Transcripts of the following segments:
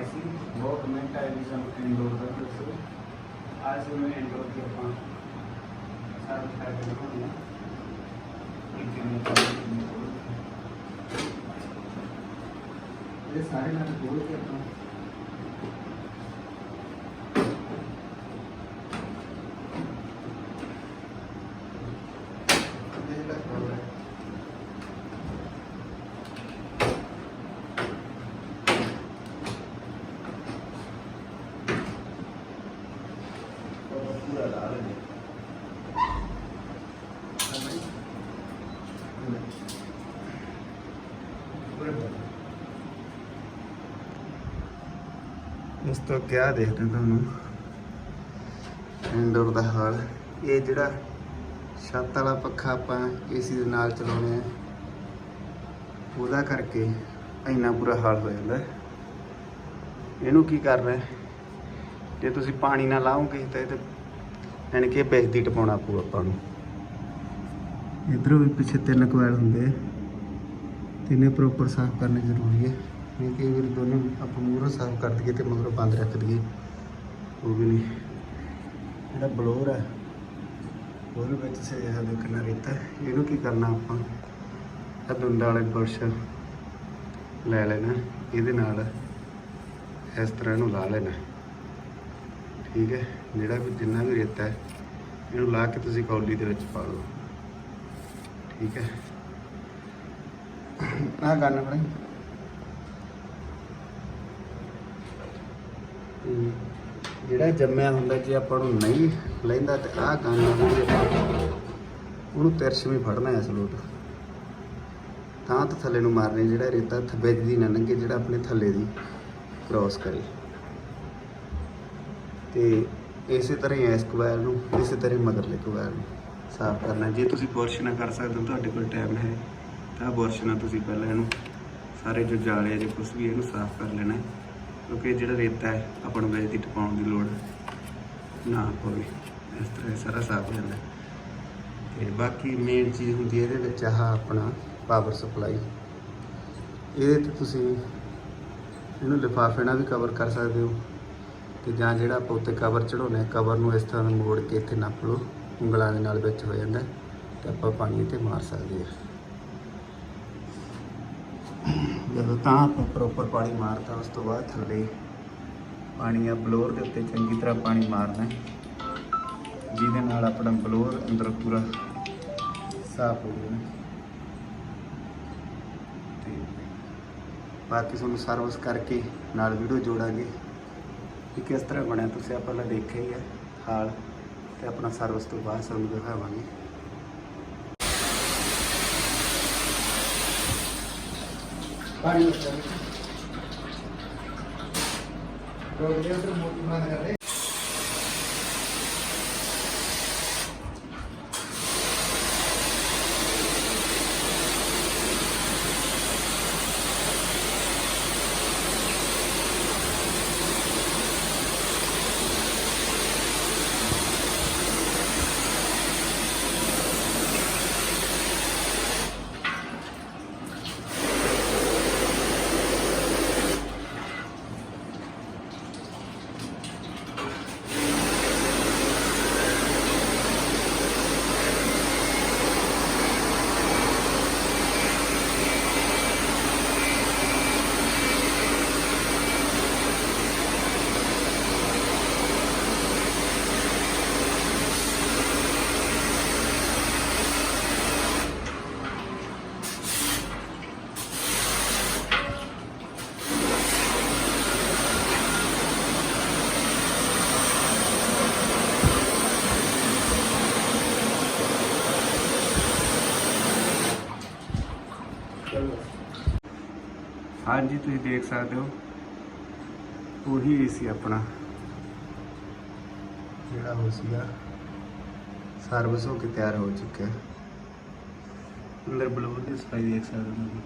ਆਈ ਸੀ, ਬਹੁਤ ਕਮੈਂਟ ਆਏ ਵੀ ਸਾਨੂੰ ਇੰਡੋਰ ਦਾ ਦੱਸੋ। ਅੱਜ ਮੈਂ ਇੰਡੋਰ ਦੀ ਆਪਾਂ ਸਾਰਾ ਕਰਕੇ ਦਿਖਾਉਂਦੇ ਹਾਂ। ਇੱਕ ਇਹ ਸਾਰੇ ਨਾਲ ਜੋੜ ਕੇ ਆਪਾਂ ਇਹ ਲੱਗ ਰਿਹਾ ਪੂਰਾ ਲਾ ਲੈਂਦੇ ਇਸ ਤੋਂ ਕਿਆ ਦੇਖਦੇ ਤੁਹਾਨੂੰ? ਇੰਡੋਰ ਦਾ ਹਾਲ। ਇਹ ਜਿਹੜਾ ਛੱਤ ਵਾਲਾ ਪੱਖਾ ਆਪਾਂ ਏਸੀ ਦੇ ਨਾਲ ਚਲਾਉਨੇ ਆ ਉਹਦਾ ਕਰਕੇ ਇੰਨਾ ਬੁਰਾ ਹਾਲ ਹੋ ਜਾਂਦਾ ਇਹਨੂੰ ਕੀ ਕਰਨਾ ਜੇ ਤੁਸੀਂ ਪਾਣੀ ਨਾ ਲਾਓਗੇ ਤਾਂ ਇਹ ਤੇ ਯਾਨੀ ਕਿ ਬੇਇੱਜ਼ਤੀ ਟਪਾਉਣਾ ਪਊ ਆਪਾਂ ਨੂੰ। ਇਧਰੋਂ ਵੀ ਪਿੱਛੇ ਤਿੰਨ ਕੁਐਲ ਹੁੰਦੇ ਆ। ਤਿੰਨੇ ਪ੍ਰੋਪਰ ਸਾਫ਼ ਕਰਨੇ ਜ਼ਰੂਰੀ ਹੈ ਨਹੀਂ ਕਿ ਅਗਰ ਦੋਨੋਂ ਆਪਾਂ ਮੂਹਰੋਂ ਸਾਫ਼ ਕਰ ਦਈਏ ਤੇ ਮਗਰੋਂ ਬੰਦ ਰੱਖ ਦਈਏ। ਉਹ ਵੀ ਨਹੀਂ। ਜਿਹੜਾ ਬਲੋਰ ਹੈ ਉਹਦੇ ਵਿੱਚ ਸੇ ਇਹ ਦੇਖਣਾ ਰੇਤਾ ਇਹਨੂੰ ਕੀ ਕਰਨਾ ਆਪਾਂ? ਇਹ ਦੁੰਡਾ ਵਾਲੇ ਬੁਰਸ਼ ਲੈ ਲੈਣਾ। ਇਹਦੇ ਨਾਲ ਇਸ ਤਰ੍ਹਾਂ ਇਹਨੂੰ ਲਾ ਲੈਣਾ। ਠੀਕ ਹੈ? ਜਿਹੜਾ ਵੀ ਜਿੰਨਾ ਵੀ ਰੇਤਾ ਹੈ, ਇਹਨੂੰ ਲਾ ਕੇ ਤੁਸੀਂ ਕੌਲੀ ਦੇ ਵਿੱਚ ਪਾ ਲਓ। ਠੀਕ ਹੈ। ਆਹ ਗੰਨ ਫੜਾਈ। ਜਿਹੜਾ ਜੰਮਿਆ ਹੁੰਦਾ ਜੇ ਆਪਾਂ ਨੂੰ ਨਹੀਂ ਲੈਂਦਾ ਤੇ ਆਹ ਗੰਨ ਉਹਦੇ ਉਹਨੂੰ ਤਿਰਛਵੀਂ ਫੜਨਾ ਹੈ ਸਲੂਟ ਤਾਂ ਤਾਂ ਥੱਲੇ ਨੂੰ ਮਾਰਨੇ ਜਿਹੜਾ ਰੇਤਾ ਥੱਬੇ ਦੀ ਨਾ ਲੰਘੇ ਜਿਹੜਾ ਆਪਣੇ ਥੱਲੇ ਦੀ ਕ੍ਰਾਸ ਕਰੇ। ਤੇ ਇਸੇ ਤਰ੍ਹਾਂ ਹੀ ਇਸ ਕੁਵੈਰ ਨੂੰ, ਇਸੇ ਤਰ੍ਹਾਂ ਮਗਰਲੇ ਕੁਵੈਰ ਨੂੰ। ਸਾਫ਼ ਕਰਨਾ ਜੇ ਤੁਸੀਂ ਬੁਰਸ਼ ਨਾਲ ਕਰ ਸਕਦੇ ਹੋ, ਤੁਹਾਡੇ ਕੋਲ ਟਾਈਮ ਹੈ। ਤਾਂ ਬੁਰਸ਼ ਨਾਲ ਤੁਸੀਂ ਪਹਿਲਾਂ ਇਹਨੂੰ ਸਾਰੇ ਜੋ ਜਾਲੇ ਜੇ ਕੁਝ ਵੀ ਇਹਨੂੰ ਸਾਫ਼ ਕਰ ਲੈਣਾ ਹੈ। ਕਿਉਂਕਿ ਜਿਹੜਾ ਰੇਤਾ ਹੈ, ਆਪਾਂ ਨੂੰ ਵਿੱਚ ਦੀ ਟਪਾਉਣ ਦੀ ਲੋੜ ਨਾ ਪਵੇ। ਇਸ ਤਰ੍ਹਾਂ ਇਹ ਸਾਰਾ ਸਾਫ਼ ਹੋ ਜਾਂਦਾ ਤੇ ਬਾਕੀ ਮੇਨ ਚੀਜ਼ ਹੁੰਦੀ ਹੈ ਇਹਦੇ ਵਿੱਚ ਆਹ ਆਪਣਾ ਪਾਵਰ ਸਪਲਾਈ ਇਹਦੇ ਤੇ ਤੁਸੀਂ ਇਹਨੂੰ ਲਿਫਾਫੇ ਨਾਲ ਵੀ ਕਵਰ ਕਰ ਸਕਦੇ ਹੋ। ਤੇ ਜਾਂ ਜਿਹੜਾ ਆਪਾਂ ਉੱਤੇ ਕਵਰ ਚੜਾਉਂਦੇ ਕਵਰ ਨੂੰ ਇਸ ਤਰ੍ਹਾਂ ਮੋੜ ਕੇ ਇੱਥੇ ਨੱਪ ਲਓ। ਉਂਗਲਾਂ ਦੇ ਨਾਲ ਵਿੱਚ ਹੋ ਜਾਂਦਾ ਹੈ, ਤੇ ਆਪਾਂ ਪਾਣੀ 'ਤੇ ਮਾਰ ਸਕਦੇ ਹਾਂ। ਜਦੋਂ ਤਾਂ ਆਪਾਂ ਪ੍ਰੋਪਰ ਪਾਣੀ ਮਾਰਤਾ, ਉਸ ਤੋਂ ਬਾਅਦ ਥੱਲੇ ਪਾਣੀ ਆ ਬਲੋਰ ਦੇ ਉੱਤੇ ਚੰਗੀ ਤਰ੍ਹਾਂ ਪਾਣੀ ਮਾਰਨਾ ਜਿਹਦੇ ਨਾਲ ਆਪਣਾ ਬਲੋਰ ਅੰਦਰ ਪੂਰਾ ਸਾਫ਼ ਹੋ ਜਾਵੇ ਤੇ ਬਾਕੀ ਤੁਹਾਨੂੰ ਸਰਵਿਸ ਕਰਕੇ ਨਾਲ ਵੀਡੀਓ ਜੋੜਾਂਗੇ। ਕਿ ਕਿਸ ਤਰ੍ਹਾਂ ਬਣਿਆ, ਤੁਸੀਂ ਆਪਾਂ ਪਹਿਲਾਂ ਦੇਖਿਆ ਹੀ ਹੈ, ਹਾਲ। ਤੇ ਆਪਣਾ ਸਰਵਿਸ ਤੋਂ ਬਾਅਦ ਤੁਹਾਨੂੰ ਦਿਖਾਵਾਂਗੇ ਪਾਣੀ ਹਾਂਜੀ, ਤੁਸੀਂ ਦੇਖ ਸਕਦੇ ਹੋ। ਉਹੀ ਏਸੀ ਆਪਣਾ। ਜਿਹੜਾ ਹੋ ਸੀਗਾ ਸਰਵਿਸ ਹੋ ਕੇ ਤਿਆਰ ਹੋ ਚੁੱਕਿਆ। ਅੰਦਰ ਬਲੂਰ ਦੀ ਸਫ਼ਾਈ ਦੇਖ ਸਕਦੇ ਹੋ ਤੁਸੀਂ।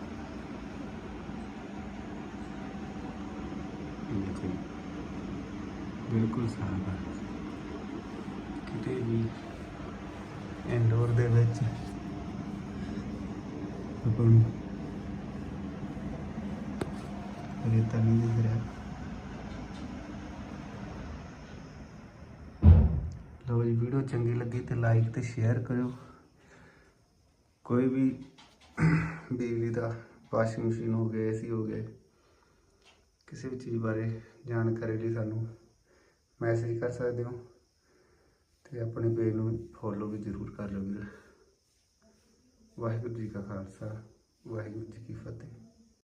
ਬਿਲਕੁਲ ਸਾਫ਼ ਹੈ ਕਿਤੇ ਵੀ ਇੰਡੋਰ ਦੇ ਵਿੱਚ ਆਪਾਂ रेता नहीं दिख रहा लो जी वीडियो चंगी लगी तो लाइक तो शेयर करो कोई भी ਬਿਜਲੀ ਦਾ ਵਾਸ਼ਿੰਗ ਮਸ਼ੀਨ ਹੋ ਗਿਆ ਏਸੀ ਹੋ ਗਿਆ, ਕਿਸੇ ਵੀ ਚੀਜ਼ ਬਾਰੇ ਜਾਣਕਾਰੀ ਲਈ ਸਾਨੂੰ ਮੈਸੇਜ ਕਰ ਸਕਦੇ ਹੋ ਤੇ ਆਪਣੇ ਪੇਜ ਨੂੰ ਫੋਲੋ ਵੀ ਜ਼ਰੂਰ ਕਰ ਲਓ ਵੀਰ। ਵਾਹਿਗੁਰੂ ਜੀ ਕਾ ਖਾਲਸਾ, ਵਾਹਿਗੁਰੂ ਜੀ ਕੀ ਫਤਿਹ।